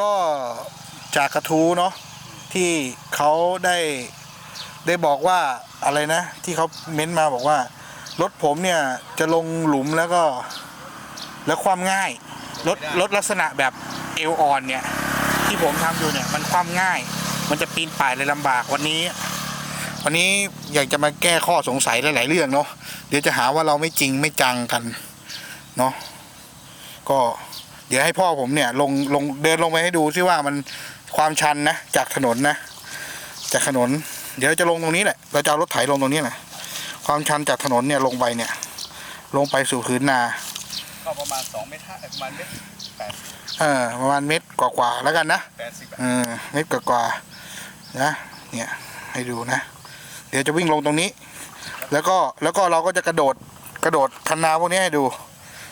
ก็จากกระทู้เนาะที่เขาได้ได้บอกว่าอะไรนะ ที่เขาเม้นมาบอกว่ารถผมเนี่ยจะลงหลุมแล้วก็ แล้วความง่ายรถรถลักษณะแบบเอวอ่อนเนี่ย ที่ผมทำอยู่เนี่ยมันความง่าย มันจะปีนป่ายเลยลำบากวันนี้ วันนี้อยากจะมาแก้ข้อสงสัยหลาย ๆ เรื่องเนาะเดี๋ยวจะหาว่าเราไม่จริงไม่จังกันเนาะก็ เดี๋ยวให้พ่อผมเนี่ยลงลงเดินลงไปให้ดูซิว่ามันความชันนะจากถนนนะ จากถนน เดี๋ยวจะลงตรงนี้แหละเราจะเอารถไถลงตรงนี้แหละความชันจากถนนเนี่ยลงไปเนี่ย ลงไปสู่พื้นนา ก็ประมาณสองเมตรห้าประมาณเมตรแปดเออประมาณเมตรกว่าๆแล้วกันนะแปดสิบเออเมตรกว่าๆนะเนี่ยให้ดูนะ เดี๋ยวจะวิ่งลงตรงนี้ แล้วก็แล้วก็เราก็จะกระโดดกระโดดคันนาพวกนี้ให้ดู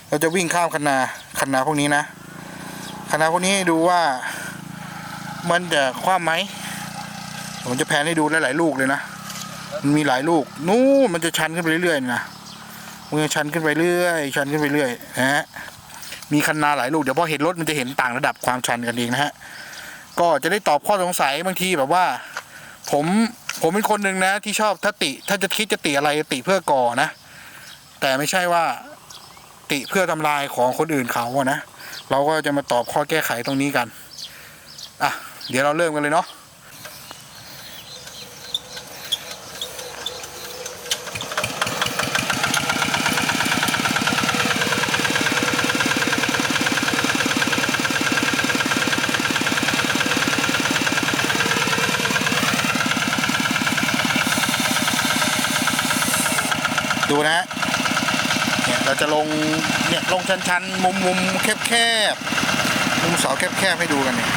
เราจะวิ่งข้ามคันนา คันนาพวกนี้นะคันนาพวกนี้ดูว่ามันจะคว่ำไหมผมจะแพนให้ดูหลายลูกเลยนะมันมีหลายลูกนู้มันจะชันขึ้นไปเรื่อยๆนะมันจะชันขึ้นไปเรื่อยชันขึ้นไปเรื่อยนะฮะมีคันนาหลายลูกเดี๋ยวพอเห็นรถมันจะเห็นต่างระดับความชันกันเองนะฮะก็จะได้ตอบข้อสงสัยบางทีแบบว่า ผมผมเป็นคนหนึ่งนะที่ชอบถ้ติ ถ้าจะคิดจะติอะไรติเพื่อก่อนะ แต่ไม่ใช่ว่า ติเพื่อทำลายของคนอื่นเขาอะนะเราก็จะมาตอบข้อแก้ไขตรงนี้กันอะเดี๋ยวเราเริ่มกันเลยเนาะดูนะ เราจะลงเนี่ยลงชันๆมุมมุมแคบๆมุมเสาแคบๆให้ดูกันเนี่ย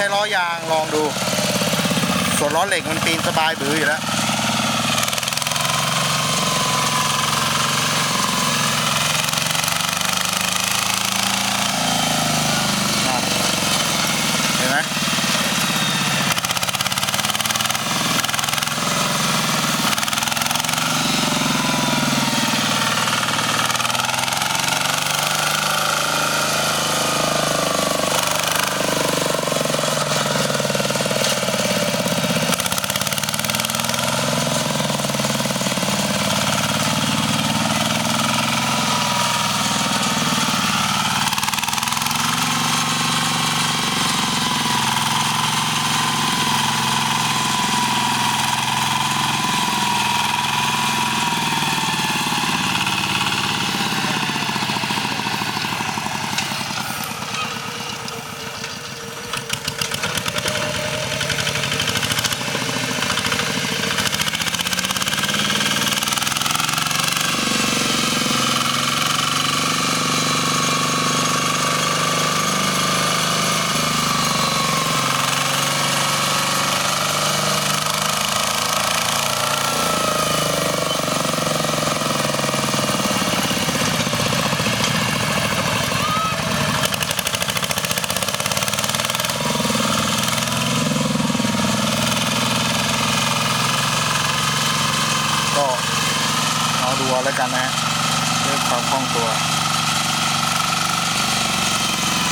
ใช้ล้อยางลองดู ส่วนล้อเหล็กมันปีนสบายบืออยู่แล้ว ตัวแล้วกันนะฮะเรื่องความคล่องตัว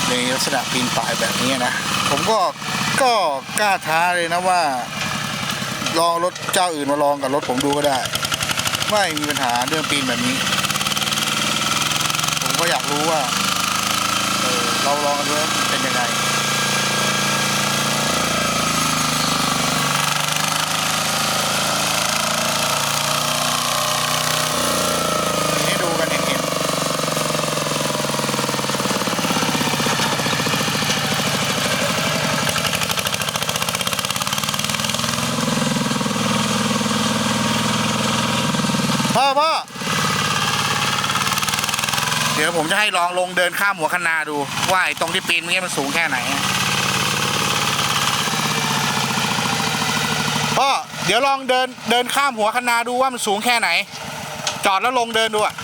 ในลักษณะปีนป่ายแบบนี้นะ ผมก็ก็กล้าท้าเลยนะว่า ลองรถเจ้าอื่นมาลองกับรถผมดูก็ได้ ไม่มีปัญหาเรื่องปีนแบบนี้ ผมก็อยากรู้ว่า เออเราลองกันดูี๋ยวผมจะให้ลองลงเดินข้ามหัวคะนาดู ว่าไอ้ตรงที่ปีนเมื่อกี้มันสูงแค่ไหนพ่อเดี๋ยวลองเดินเดินข้ามหัวคะนาดูว่ามันสูงแค่ไหน จอดแล้วลงเดินดูอะ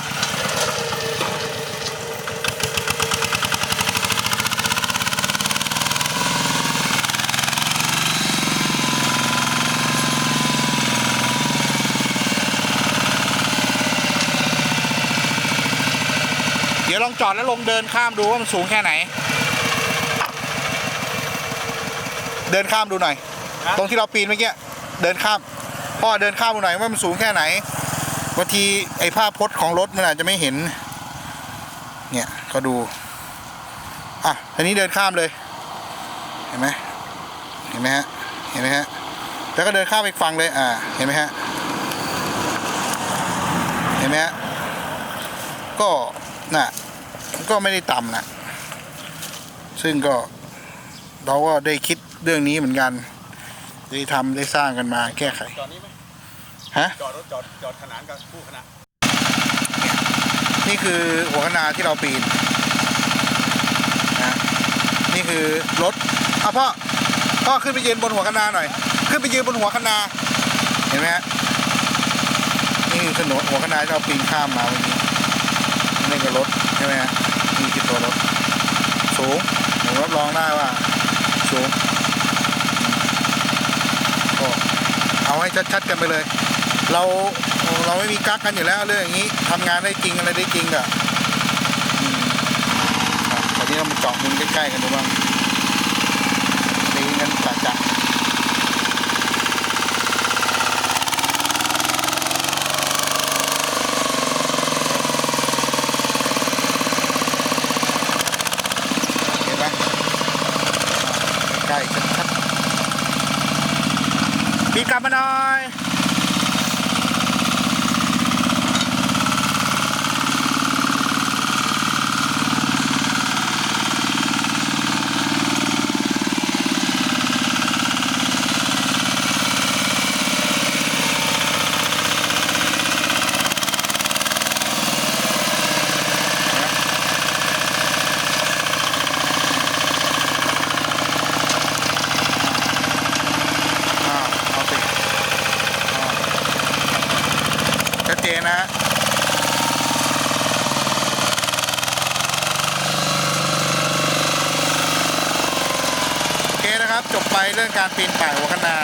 ลองจอดแล้วลงเดินข้ามดูว่ามันสูงแค่ไหน เดินข้ามดูหน่อย ตรงที่เราปีนเมื่อกี้เดินข้ามพ่อเดินข้ามดูหน่อยว่ามันสูงแค่ไหนบางทีไอ้ภาพพจน์ของรถมันอาจจะไม่เห็น เนี่ยก็ดูอะอันนี้เดินข้ามเลย เห็นไหมเห็นไหมฮะเห็นไหมฮะแล้วก็เดินข้ามไปอีกฝั่งเลยอ่าเห็นไหมฮะเห็นไหมฮะก็น่ะ ก็ไม่ได้ต่ำนะซึ่งก็เราก็ได้คิดเรื่องนี้เหมือนกัน ได้ทำได้สร้างกันมาแก้ไข จอดนี้ไหมฮะ จอดรถจอดจอดขนานกับคู่ขนานนี่คือหัวคะนาที่เราปีนนะนี่คือรถอะพ่อ พ่อขึ้นไปยืนบนหัวคะนาหน่อย ขึ้นไปยืนบนหัวคะนาเห็นไหมฮะ นี่คือถนนหัวคะนาที่เราปีนข้ามมาเมื่อกี้ นี่คือรถใช่ไหมฮะมีกี่ตัวรถสูงผมรับรองได้ว่าสูงก็เอาให้ชัดๆกันไปเลย เราเราไม่มีกักกันอยู่แล้วเรื่องอย่างนี้ทำงานได้จริงอะไรได้จริงอะตอนนี้เรามาเจาะมุมใกล้ๆกันดูบ้างตีกันจัดจัดเห็นไหมอะใกล้ๆชัดๆปีกลับ มาหน่อย อ่าเอาสิอ่าชัด เจนนะฮะโอเคนะครับจบไปเรื่องการปีนป่ายหัวคนา